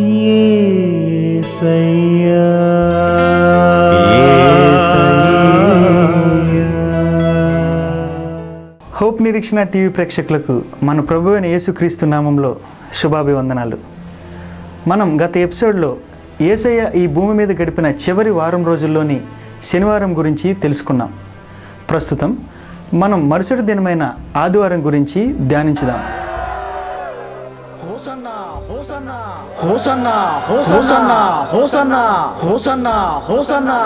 యేసయ్యా hope నిరీక్షణ TV ప్రేక్షకులకు మన ప్రభు అయిన యేసుక్రీస్తు నామంలో శుభాభివందనాలు. మనం గత ఎపిసోడ్లో ఏసయ్య ఈ భూమి మీద గడిపిన చివరి వారం రోజుల్లోని శనివారం గురించి తెలుసుకున్నాం. ప్రస్తుతం మనం మరుసటి దినమైన ఆదివారం గురించి ధ్యానించుదాం. Hosanna. Hosanna hosanna hosanna hosanna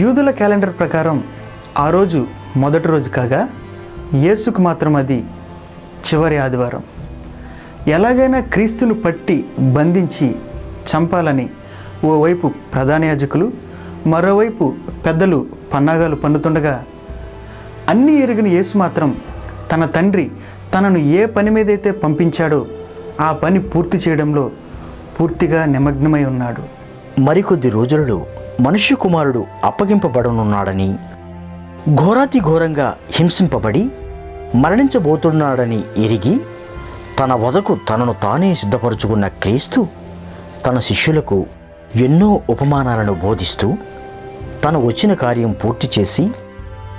యూదుల క్యాలెండర్ ప్రకారం ఆ రోజు మొదటి రోజు కాగా యేసుకు మాత్రం అది చివరి ఆదివారం. ఎలాగైనా క్రీస్తును పట్టి బంధించి చంపాలని ఓవైపు ప్రధాన యాజకులు మరోవైపు పెద్దలు పన్నాగాలు పన్నుతుండగా అన్నీ ఎరిగిన యేసు మాత్రం తన తండ్రి తనను ఏ పని మీదైతే పంపించాడో ఆ పని పూర్తి చేయడంలో పూర్తిగా నిమగ్నమై ఉన్నాడు. మరికొద్ది రోజులలో మనుష్య కుమారుడు అప్పగింపబడనున్నాడని ఘోరాతి ఘోరంగా హింసింపబడి మరణించబోతున్నాడని ఎరిగి తన వదకు తనను తానే సిద్ధపరుచుకున్న క్రీస్తు తన శిష్యులకు ఎన్నో ఉపమానాలను బోధిస్తూ తను వచ్చిన కార్యం పూర్తి చేసి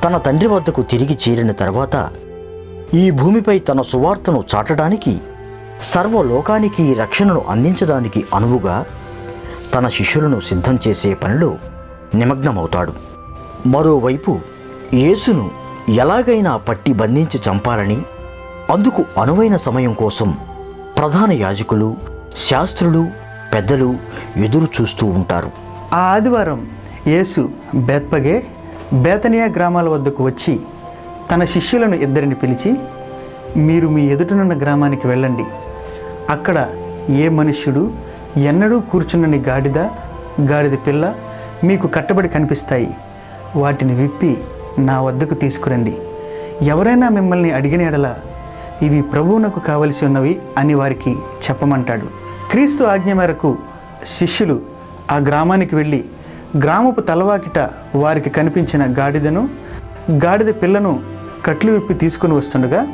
తన తండ్రి వద్దకు తిరిగి చేరిన తర్వాత ఈ భూమిపై తన సువార్తను చాటడానికి సర్వలోకానికి రక్షణను అందించడానికి అనువుగా తన శిష్యులను సిద్ధం చేసే పనిలో నిమగ్నమవుతాడు. మరోవైపు యేసును ఎలాగైనా పట్టి బంధించి చంపాలని అందుకు అనువైన సమయం కోసం ప్రధాన యాజకులు శాస్త్రులు పెద్దలు ఎదురు చూస్తూ ఉంటారు. ఆ ఆదివారం యేసు బేత్పగే బేతనియా గ్రామాల వద్దకు వచ్చి తన శిష్యులను ఇద్దరిని పిలిచి మీరు మీ ఎదుటనున్న గ్రామానికి వెళ్ళండి. అక్కడ ఏ మనుష్యుడు ఎన్నడూ కూర్చున్నని గాడిద గాడిద పిల్ల మీకు కట్టబడి కనిపిస్తాయి. వాటిని విప్పి నా వద్దకు తీసుకురండి. ఎవరైనా మిమ్మల్ని అడిగిన ఎడల ఇవి ప్రభువునకు కావలసి ఉన్నవి అని వారికి చెప్పమంటాడు. క్రీస్తు ఆజ్ఞ మేరకు శిష్యులు ఆ గ్రామానికి వెళ్ళి గ్రామపు తలవాకిట వారికి కనిపించిన గాడిదను గాడిద పిల్లను కట్లు విప్పి తీసుకుని వస్తుండగా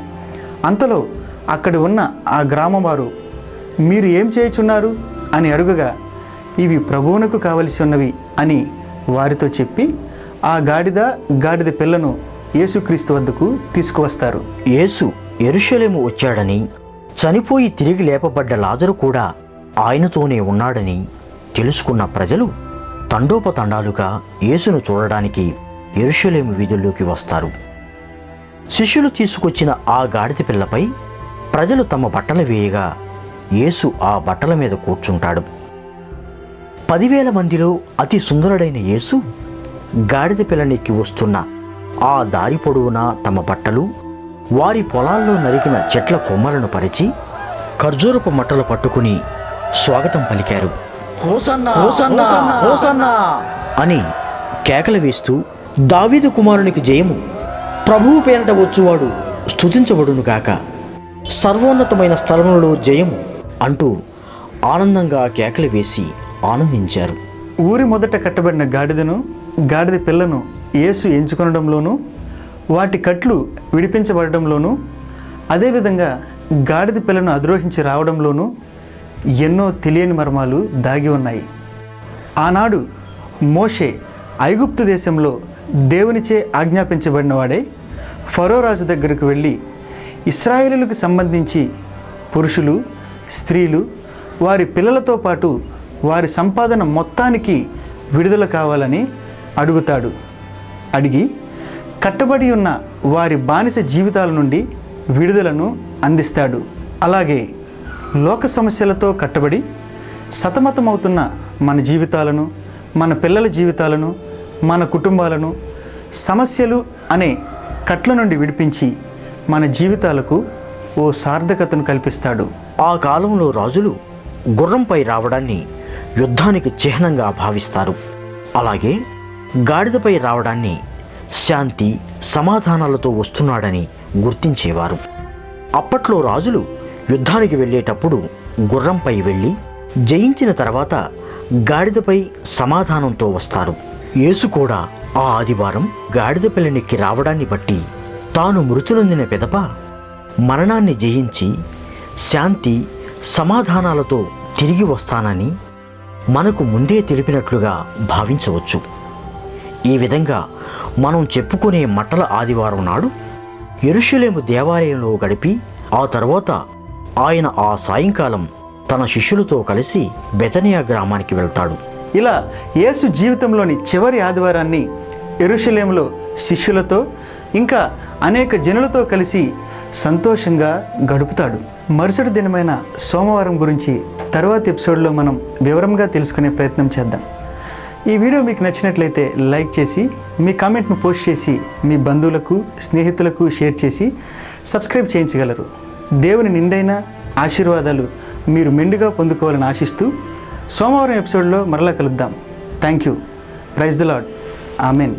అంతలో అక్కడ ఉన్న ఆ గ్రామం వారు మీరు ఏం చేయుచున్నారు? అని అడుగగా ఇవి ప్రభువునకు కావలసి ఉన్నవి అని వారితో చెప్పి ఆ గాడిద గాడిద పిల్లను యేసుక్రీస్తు వద్దకు తీసుకువస్తారు. యేసు ఎరుషలేము వచ్చాడని చనిపోయి తిరిగి లేపబడ్డ లాజరు కూడా ఆయనతోనే ఉన్నాడని తెలుసుకున్న ప్రజలు తండోపతండాలుగా యేసును చూడడానికి ఎరుషలేము వీధుల్లోకి వస్తారు. శిష్యులు తీసుకొచ్చిన ఆ గాడిద పిల్లపై ప్రజలు తమ బట్టలు వేయగా యేసు ఆ బట్టల మీద కూర్చుంటాడు. పదివేల మందిలో అతి సుందరుడైన యేసు గాడిద పిల్లనెక్కి వస్తున్న ఆ దారి పొడవునా తమ బట్టలు వారి పొలాల్లో నరికిన చెట్ల కొమ్మలను పరిచి ఖర్జూరపు మట్టలు పట్టుకుని స్వాగతం పలికారు. హోసన్నా హోసన్నా హోసన్నా అని కేకలు వేస్తూ దావీదు కుమారునికి జయము ప్రభువు పేరట వచ్చువాడు స్తుతించబడును గాక సర్వోన్నతమైన స్థలంలో జయం అంటూ ఆనందంగా కేకలు వేసి ఆనందించారు. ఊరి మొదట కట్టబడిన గాడిదను గాడిద పిల్లను యేసు ఎంచుకొనడంలోనూ వాటి కట్లు విడిపించబడడంలోనూ అదేవిధంగా గాడిద పిల్లను అధిరోహించి రావడంలోనూ ఎన్నో తెలియని మర్మాలు దాగి ఉన్నాయి. ఆనాడు మోషే ఐగుప్తు దేశంలో దేవునిచే ఆజ్ఞాపించబడినవాడే ఫరో రాజు దగ్గరకు వెళ్ళి ఇస్రాయేలులకు సంబంధించి పురుషులు స్త్రీలు వారి పిల్లలతో పాటు వారి సంపాదన మొత్తానికి విడుదల కావాలని అడుగుతాడు. అడిగి కట్టబడి ఉన్న వారి బానిస జీవితాల నుండి విడుదలను అందిస్తాడు. అలాగే లోక సమస్యలతో కట్టబడి సతమతమవుతున్న మన జీవితాలను మన పిల్లల జీవితాలను మన కుటుంబాలను సమస్యలు అనే కట్ల నుండి విడిపించి మన జీవితాలకు ఓ సార్థకతను కల్పిస్తాడు. ఆ కాలంలో రాజులు గుర్రంపై రావడాన్ని యుద్ధానికి చిహ్నంగా భావిస్తారు. అలాగే గాడిదపై రావడాన్ని శాంతి సమాధానాలతో వస్తున్నాడని గుర్తించేవారు. అప్పట్లో రాజులు యుద్ధానికి వెళ్ళేటప్పుడు గుర్రంపై వెళ్ళి జయించిన తర్వాత గాడిదపై సమాధానంతో వస్తారు. యేసు కూడా ఆ ఆదివారం గాడిద పిల్లనెక్కి రావడాన్ని బట్టి తాను మృతులొందిన పిదప మరణాన్ని జయించి శాంతి సమాధానాలతో తిరిగి వస్తానని మనకు ముందే తెలిపినట్లుగా భావించవచ్చు. ఈ విధంగా మనం చెప్పుకునే మట్టల ఆదివారం నాడు ఎరుషులేము దేవాలయంలో గడిపి ఆ తర్వాత ఆయన ఆ సాయంకాలం తన శిష్యులతో కలిసి బెతనియా గ్రామానికి వెళ్తాడు. ఇలా యేసు జీవితంలోని చివరి ఆదివారాన్ని ఎరుషులేములో శిష్యులతో ఇంకా అనేక జనులతో కలిసి సంతోషంగా గడుపుతాడు. మరుసటి దినమైన సోమవారం గురించి తర్వాతి ఎపిసోడ్లో మనం వివరంగా తెలుసుకునే ప్రయత్నం చేద్దాం. ఈ వీడియో మీకు నచ్చినట్లయితే లైక్ చేసి మీ కామెంట్ను పోస్ట్ చేసి మీ బంధువులకు స్నేహితులకు షేర్ చేసి సబ్స్క్రైబ్ చేయించగలరు. దేవుని నిండైన ఆశీర్వాదాలు మీరు మెండుగా పొందుకోవాలని ఆశిస్తూ సోమవారం ఎపిసోడ్లో మరలా కలుద్దాం. Thank you. Praise the lord amen.